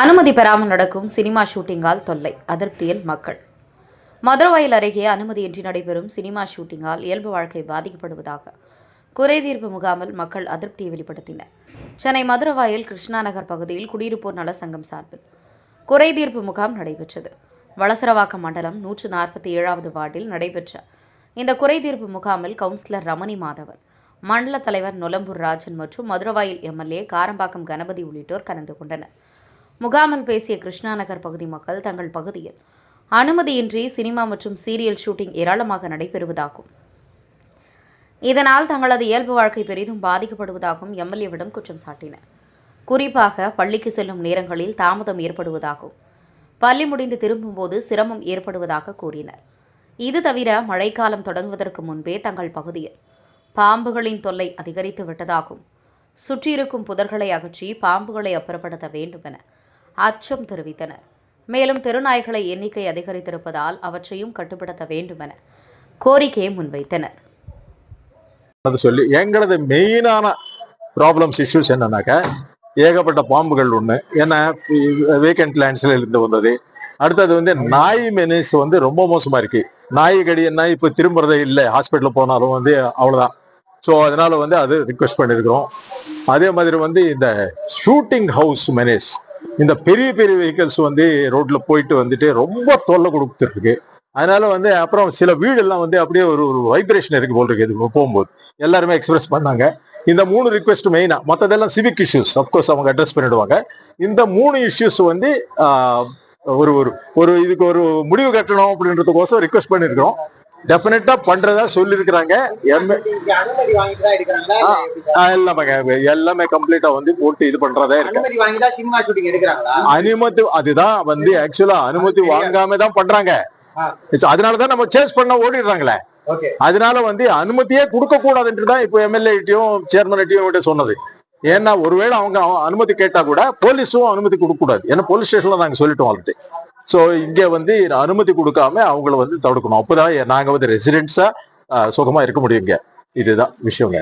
அனுமதி பெறாமல் நடக்கும் சினிமா ஷூட்டிங்கால் தொல்லை அதிருப்தியில் மக்கள். மதுரவாயில் அருகே அனுமதியின்றி நடைபெறும் சினிமா ஷூட்டிங்கால் இயல்பு வாழ்க்கை பாதிக்கப்படுவதாக குறைதீர்ப்பு முகாமில் மக்கள் அதிருப்தியை வெளிப்படுத்தினர். சென்னை மதுரவாயில் கிருஷ்ணா நகர் பகுதியில் குடியிருப்போர் நல சங்கம் சார்பில் குறைதீர்ப்பு முகாம் நடைபெற்றது. வளசரவாக்கம் மண்டலம் நூற்று நாற்பத்தி ஏழாவது வார்டில் நடைபெற்ற இந்த குறைதீர்ப்பு முகாமில் கவுன்சிலர் ரமணி மாதவன் மண்டல தலைவர் நொலம்பூர் ராஜன் மற்றும் மதுரவாயில் எம்எல்ஏ காரம்பாக்கம் கணபதி உள்ளிட்டோர் கலந்து கொண்டனர். முகாமில் பேசிய கிருஷ்ணாநகர் பகுதி மக்கள் தங்கள் பகுதியில் அனுமதியின்றி சினிமா மற்றும் சீரியல் ஷூட்டிங் ஏராளமாக நடைபெறுவதாகும். இதனால் தங்களது இயல்பு வாழ்க்கை பெரிதும் பாதிக்கப்படுவதாகவும் எம்எல்ஏவிடம் குற்றம் சாட்டினர். குறிப்பாக பள்ளிக்கு செல்லும் நேரங்களில் தாமதம் ஏற்படுவதாகவும் பள்ளி முடிந்து திரும்பும்போது சிரமம் ஏற்படுவதாக கூறினர். இது தவிர மழைக்காலம் தொடங்குவதற்கு முன்பே தங்கள் பகுதியில் பாம்புகளின் தொல்லை அதிகரித்து விட்டதாகவும் சுற்றியிருக்கும் புதர்களை அகற்றி பாம்புகளை அப்புறப்படுத்த வேண்டும் என அச்சம் தெரிவித்தனர். மேலும் தெருநாய்களை எண்ணிக்கை அதிகரித்திருப்பதால் அவற்றையும் கட்டுப்படுத்த வேண்டுமென கோரிக்கையை முன்வைத்தனர். சொல்லி எங்களது மெயினான ப்ராப்ளம்ஸ் இஷ்யூஸ் என்னன்னாக்கா ஏகப்பட்ட பாம்புகள் ஒன்று ஏன்னா வேக்கண்ட் லேண்ட்ஸில் இருந்து வந்தது. அடுத்தது வந்து நாய் மெனிஸ் வந்து ரொம்ப மோசமா இருக்கு. நாய் கடி என்ன இப்போ திரும்புறதே இல்லை. ஹாஸ்பிட்டல் போனாலும் வந்து அவ்வளோதான் ஸோ அதனால வந்து அது ரிக்வெஸ்ட் பண்ணியிருக்கிறோம் அதே மாதிரி வந்து இந்த ஷூட்டிங் ஹவுஸ் மெனேஸ் இந்த பெரிய பெரிய வெஹிக்கல்ஸ் வந்து ரோட்ல போயிட்டு வந்துட்டு ரொம்ப தொல்லை கொடுத்துருக்கு. அதனால வந்து அப்புறம் சில வீடெல்லாம் வந்து அப்படியே ஒரு ஒரு வைப்ரேஷன் இருக்கு போல் இருக்கு. இது போகும்போது எல்லாருமே எக்ஸ்பிரஸ் பண்ணாங்க. இந்த மூணு ரிக்வெஸ்ட் மெயினா மற்றதெல்லாம் சிவிக் இஷ்யூஸ் அப்கோர்ஸ் அவங்க அட்ரஸ் பண்ணிடுவாங்க. இந்த மூணு இஷ்யூஸ் வந்து ஒரு ஒரு ஒரு இதுக்கு ஒரு முடிவு கட்டணும் அப்படின்றதுக்கோசம் ரிக்வெஸ்ட் பண்ணியிருக்கிறோம். டெஃபினட்டா பண்றதா சொல்லியிருக்கிறாங்க. எல்லாமே எல்லாமே கம்ப்ளீட்டா வந்து போட்டு இது பண்றதா இருக்கு. அனுமதி அதுதான் வந்து ஆக்சுவலா அனுமதி வாங்காம தான் பண்றாங்க. அதனாலதான் நம்ம சேஸ் பண்ண ஓடிடுறாங்களே. அதனால வந்து அனுமதியே கொடுக்க கூடாதுன்ட்டு தான் இப்போ எம்எல்ஏட்டையும் சேர்மன்ட்டையும் விட்டு சொன்னது. ஏன்னா ஒருவேளை அவங்க அனுமதி கேட்டா கூட போலீஸும் அனுமதி கொடுக்க கூடாது ஏன்னா போலீஸ் ஸ்டேஷன்ல நாங்க சொல்லிட்டோம் ஆல்ரெடி ஸோ இங்க வந்து அனுமதி கொடுக்காம அவங்கள வந்து தடுக்கணும் அப்போதான் நாங்க வந்து ரெசிடென்ட்ஸா சுகமா இருக்க முடியுங்க. இதுதான் விஷயங்க.